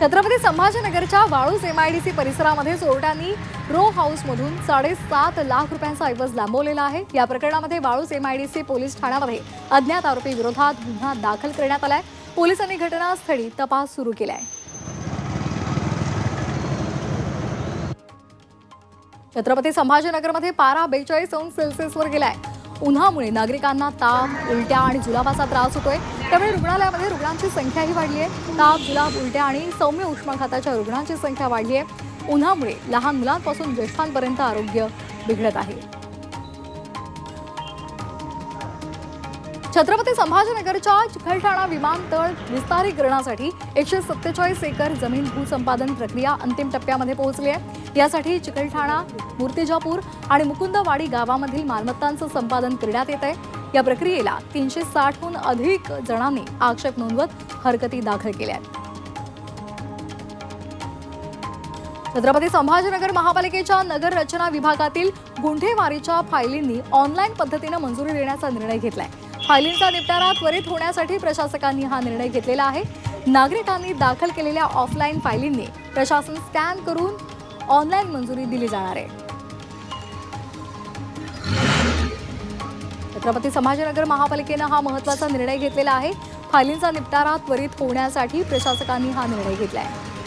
Chhatrapati संभाजीनगरच्या Waluj MIDC परिसरामध्ये चोरट्यांनी row हाऊसमधून साडेसात लाख रुपयांचा ऐवज लांबवलेला आहे. या प्रकरणामध्ये वाळूज एमआयडीसी पोलीस ठाण्यामध्ये अज्ञात आरोपी विरोधात गुन्हा दाखल करण्यात आलाय. पोलिसांनी घटनास्थळी तपास सुरू केलाय. छत्रपती संभाजीनगरमध्ये पारा बेचाळीस अंश सेल्सिअसवर गेलाय. उन्हामुळे नागरिकांना ताप उलट्या आणि जुलाबाचा त्रास होतोय. त्यामुळे रुग्णालयामध्ये रुग्णांची संख्याही वाढली आहे ताप जुलाब उलट्या आणि सौम्य उष्माघाताच्या रुग्णांची संख्या वाढली आहे उन्हामुळे लहान मुलांपासून ज्येष्ठांपर्यंत आरोग्य बिघडत आहे. छत्रपती संभाजीनगरच्या चिखलठाणा विमानतळ विस्तारीकरणासाठी एकशे सत्तेचाळीस एकर जमीन भूसंपादन प्रक्रिया अंतिम टप्प्यामध्ये पोहोचली आहे. यासाठी चिखलठाणा मूर्तिजापूर आणि मुकुंदवाडी गावामधील मालमत्तांचं संपादन करण्यात येत आहे. या प्रक्रियेला तीनशे साठहून अधिक जणांनी आक्षेप नोंदवत हरकती दाखल केल्या आहेत. छत्रपती संभाजीनगर महापालिकेच्या नगर रचना विभागातील गुंठेवारीच्या फायलींनी ऑनलाईन पद्धतीनं मंजुरी देण्याचा निर्णय घेतलाय. फायलींचा निपटारा त्वरित होण्यासाठी प्रशासकांनी हा निर्णय घेतलेला आहे. नागरिकांनी दाखल केलेल्या ऑफलाईन फायलींनी प्रशासन स्कॅन करून ऑनलाईन मंजुरी दिली जाणार आहे. छत्रपती संभाजीनगर महापालिकेनं हा महत्त्वाचा निर्णय घेतलेला आहे. फायलींचा निपटारा त्वरित होण्यासाठी प्रशासकांनी हा निर्णय घेतला आहे